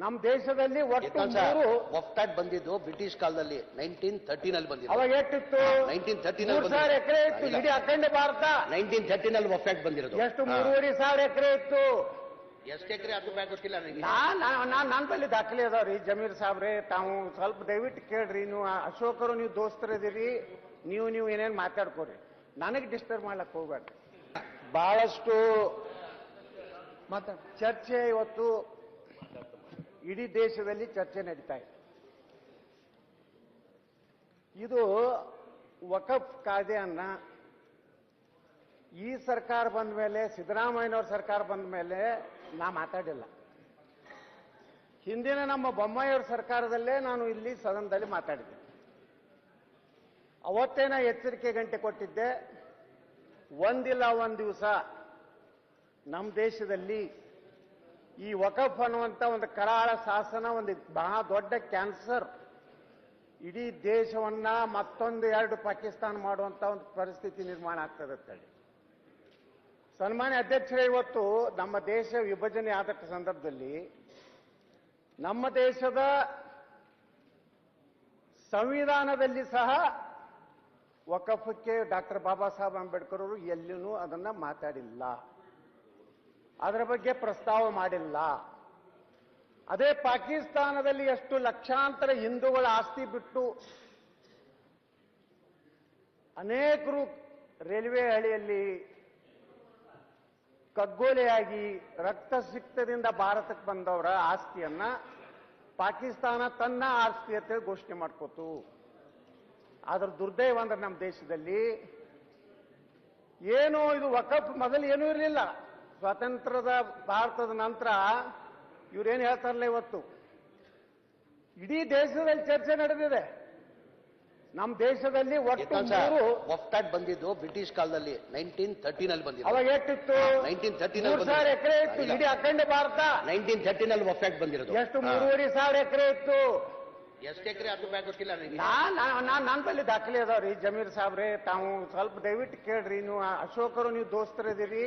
ನಮ್ಮ ದೇಶದಲ್ಲಿ ಒಟ್ಟು ಮೂರು ವಫ್ತಾಟ್ ಬಂದಿದ್ದು ಬ್ರಿಟಿಷ್ ಕಾಲದಲ್ಲಿ ನೈನ್ಟೀನ್ ತರ್ಟಿನಲ್ಲಿ ಬಂದಿದ್ದು. ಅವಾಗ ಎಷ್ಟಿತ್ತು? 1930 ತರ್ಟಿನಲ್ಲಿ ಸಾವಿರ ಎಕರೆ ಇತ್ತು ಇಲ್ಲ. ಇಡೀ ಅಖಂಡ ಭಾರತ. ನೈನ್ಟೀನ್ ತರ್ಟಿನಲ್ಲಿ ಒಫ್ಟಾಟ್ ಬಂದಿರೋದು. ಎಷ್ಟು? ಮೂರುವರೆ ಸಾವಿರ ಎಕರೆ ಇತ್ತು. ಎಷ್ಟು ಎಕರೆ ಅದು ಬ್ಯಾಗ್ ಗೊತ್ತಿಲ್ಲ ನಾನು ನಾನ್ ನಾನ್ ನನ್ನ ಬಳಿ ದಾಖಲೆ ಅದಾವ್ರಿ ಜಮೀರ್ ಸಾಬ್ರೆ. ತಾವು ಸ್ವಲ್ಪ ದಯವಿಟ್ಟು ಕೇಳ್ರಿ ನೀವು ಅಶೋಕರು ನೀವು ದೋಸ್ತರದಿರಿ ನೀವು ನೀವು ಏನೇನು ಮಾತಾಡ್ಕೋರಿ ನನಗೆ ಡಿಸ್ಟರ್ಬ್ ಮಾಡ್ಲಕ್ಕೆ ಹೋಗ್ಬೇಡ್ರಿ. ಬಹಳಷ್ಟು ಚರ್ಚೆ ಇವತ್ತು ಇಡೀ ದೇಶದಲ್ಲಿ ಚರ್ಚೆ ನಡೀತಾ ಇದೆ. ಇದು ವಕಫ್ ಕಾಯ್ದೆಯನ್ನ ಈ ಸರ್ಕಾರ ಬಂದ ಮೇಲೆ, ಸಿದ್ದರಾಮಯ್ಯನವ್ರ ಸರ್ಕಾರ ಬಂದ ಮೇಲೆ ನಾ ಮಾತಾಡಿಲ್ಲ. ಹಿಂದಿನ ನಮ್ಮ ಬೊಮ್ಮಾಯಿಯವ್ರ ಸರ್ಕಾರದಲ್ಲೇ ನಾನು ಇಲ್ಲಿ ಸದನದಲ್ಲಿ ಮಾತಾಡಿದ್ದೆ. ಅವತ್ತೇನ ಎಚ್ಚರಿಕೆ ಗಂಟೆ ಕೊಟ್ಟಿದ್ದೆ, ಒಂದಿಲ್ಲ ಒಂದು ದಿವಸ ನಮ್ಮ ದೇಶದಲ್ಲಿ ಈ ವಕಫ್ ಅನ್ನುವಂಥ ಒಂದು ಕರಾಳ ಶಾಸನ, ಒಂದು ಬಹಳ ದೊಡ್ಡ ಕ್ಯಾನ್ಸರ್. ಇಡೀ ದೇಶವನ್ನ ಮತ್ತೊಂದು ಎರಡು ಪಾಕಿಸ್ತಾನ ಮಾಡುವಂತ ಒಂದು ಪರಿಸ್ಥಿತಿ ನಿರ್ಮಾಣ ಆಗ್ತದೆ ಅಂತೇಳಿ ಸನ್ಮಾನ್ಯ ಅಧ್ಯಕ್ಷರೇ, ಇವತ್ತು ನಮ್ಮ ದೇಶ ವಿಭಜನೆ ಆದ ಸಂದರ್ಭದಲ್ಲಿ ನಮ್ಮ ದೇಶದ ಸಂವಿಧಾನದಲ್ಲಿ ಸಹ ವಕಫಕ್ಕೆ ಡಾಕ್ಟರ್ ಬಾಬಾ ಸಾಹೇಬ್ ಅಂಬೇಡ್ಕರ್ ಅವರು ಎಲ್ಲಿನೂ ಅದನ್ನ ಮಾತಾಡಿಲ್ಲ. ಅದರ ಬಗ್ಗೆ ಪ್ರಸ್ತಾವ ಮಾಡಿಲ್ಲ. ಅದೇ ಪಾಕಿಸ್ತಾನದಲ್ಲಿ ಎಷ್ಟು ಲಕ್ಷಾಂತರ ಹಿಂದೂಗಳ ಆಸ್ತಿ ಬಿಟ್ಟು ಅನೇಕರು ರೈಲ್ವೆ ಹಳಿಯಲ್ಲಿ ಕಗ್ಗೋಲೆಯಾಗಿ ರಕ್ತಸಿಕ್ತದಿಂದ ಭಾರತಕ್ಕೆ ಬಂದವರ ಆಸ್ತಿಯನ್ನ ಪಾಕಿಸ್ತಾನ ತನ್ನ ಆಸ್ತಿ ಅಂತೇಳಿ ಘೋಷಣೆ ಮಾಡ್ಕೋತು. ಆದ್ರ ದುರ್ದೈವ ಅಂದ್ರೆ ನಮ್ಮ ದೇಶದಲ್ಲಿ ಏನು ಇದು ವಕಫ್ ಮೊದಲು ಏನೂ ಇರಲಿಲ್ಲ. ಸ್ವಾತಂತ್ರ್ಯದ ಭಾರತದ ನಂತರ ಇವ್ರೇನು ಹೇಳ್ತಾರಲ್ಲ ಇವತ್ತು? ಇಡೀ ದೇಶದಲ್ಲಿ ಚರ್ಚೆ ನಡೆದಿದೆ. ನಮ್ಮ ದೇಶದಲ್ಲಿ ಒಟ್ಟು ಒಫ್ಟಾಟ್ ಬಂದಿದ್ದು ಬ್ರಿಟಿಷ್ ಕಾಲದಲ್ಲಿ ನೈನ್ಟೀನ್ ತರ್ಟಿನಲ್ಲಿ ಬಂದಿದೆ ಅವಾಗ ಎಷ್ಟಿತ್ತು? ನೈನ್ಟೀನ್ ತರ್ಟಿನಲ್ಲಿ ಸಾವಿರ ಎಕರೆ ಇತ್ತು. ಇಡೀ ಅಖಂಡ ಭಾರತ. ನೈನ್ಟೀನ್ ತರ್ಟಿನಲ್ಲಿ ಒಫ್ಟಾಟ್ ಬಂದಿರೋದು. ಎಷ್ಟು ಮೂರುವರೆ ಸಾವಿರ ಎಕರೆ ಇತ್ತು. ಎಷ್ಟು ಎಕರೆ ಅದು ಬ್ಯಾಗ್ ಗೊತ್ತಿಲ್ಲ ನಾನ್ ನಾನ್ ನನ್ನ ಬಳಿ ದಾಖಲೆ ಅದಾವ್ರಿ. ಜಮೀರ್ ಸಾಬ್ರೆ, ತಾವು ಸ್ವಲ್ಪ ದಯವಿಟ್ಟು ಕೇಳ್ರಿ. ನೀವು ಅಶೋಕರು, ನೀವು ದೋಸ್ತರದಿರಿ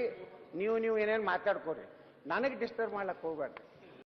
ನೀವು ನೀವು ಏನೇನು ಮಾತಾಡ್ಕೋರಿ. ನನಗೆ ಡಿಸ್ಟರ್ಬ್ ಮಾಡ್ಲಕ್ ಹೋಗ್ಬೇಡ್ರಿ.